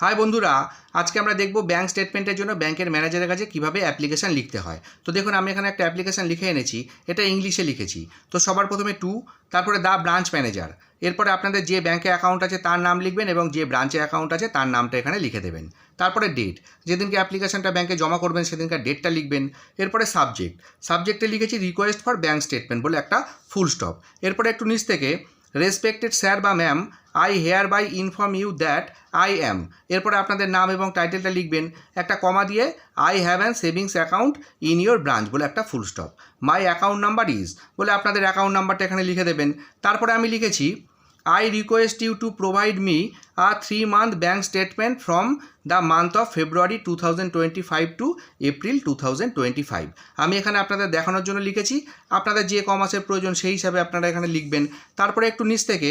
High বন্ধুরা, আজকে আমরা দেখব ব্যাংক স্টেটমেন্টের জন্য ব্যাংকের ম্যানেজারের কাছে কীভাবে অ্যাপ্লিকেশন লিখতে হয়। তো দেখুন, আমি এখানে একটা অ্যাপ্লিকেশন লিখে এনেছি, এটা ইংলিশে লিখেছি। তো সবার প্রথমে টু তারপরে দা ব্রাঞ্চ ম্যানেজার এরপরে আপনাদের যে ব্যাংকে অ্যাকাউন্ট আছে তার নাম লিখবেন এবং যে ব্রাঞ্চে অ্যাকাউন্ট আছে তার নামটা এখানে লিখে দেবেন। তারপরে ডেট যেদিনকে অ্যাপ্লিকেশনটা ব্যাংকে জমা করবেন সেদিনকার ডেটটা লিখবেন। এরপরে সাবজেক্ট সাবজেক্টে লিখেছি রিকোয়েস্ট ফর ব্যাংক স্টেটমেন্ট বলে একটা ফুল স্টপ এরপরে একটু নিচ থেকে রেসপেক্টেড স্যার বা ma'am I hereby inform you that I am এরপরে আপনাদের নাম এবং টাইটেলটা লিখবেন। একটা কমা দিয়ে I have an savings account in your branch বলে একটা full stop my account number is বলে আপনাদের অ্যাকাউন্ট নাম্বারটা এখানে লিখে দেবেন। তারপরে আমি লিখেছি I request you to provide me a three month bank statement from the month of February two thousand twenty five to April two thousand twenty five আমি এখানে আপনাদের দেখানোর জন্য লিখেছি, আপনাদের যে ক মাসের প্রয়োজন সেই হিসাবে আপনারা এখানে লিখবেন। তারপরে একটু নিচ থেকে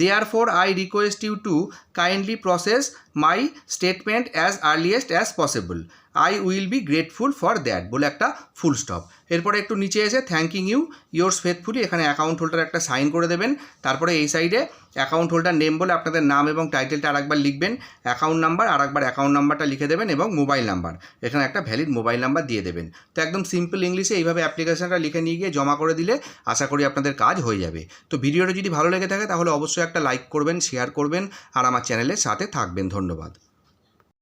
therefore I request you to kindly process my statement as earliest as possible I will be grateful for that বলে একটা ফুল স্টপ এরপরে একটু নিচে এসে থ্যাঙ্কিং ইউ ইয়োর্স ফেথফুলি এখানে অ্যাকাউন্ট হোল্ডার একটা সাইন করে দেবেন। তারপরে এই সাইডে অ্যাকাউন্ট হোল্ডার নেম বলে আপনাদের নাম এবং টাইটেলটা আরেকবার লিখবেন অ্যাকাউন্ট নাম্বার আরেকবার অ্যাকাউন্ট নাম্বারটা লিখে দেবেন এবং মোবাইল নাম্বার এখানে একটা ভ্যালিড মোবাইল নাম্বার দিয়ে দেবেন। তো একদম সিম্পল ইংলিশে এইভাবে অ্যাপ্লিকেশনটা লিখে নিয়ে গিয়ে জমা করে দিলে আশা করি আপনাদের কাজ হয়ে যাবে। তো ভিডিওটা যদি ভালো লেগে থাকে তাহলে অবশ্যই একটা লাইক করবেন শেয়ার করবেন, আর আমার চ্যানেলের সাথে থাকবেন। ধন্যবাদ।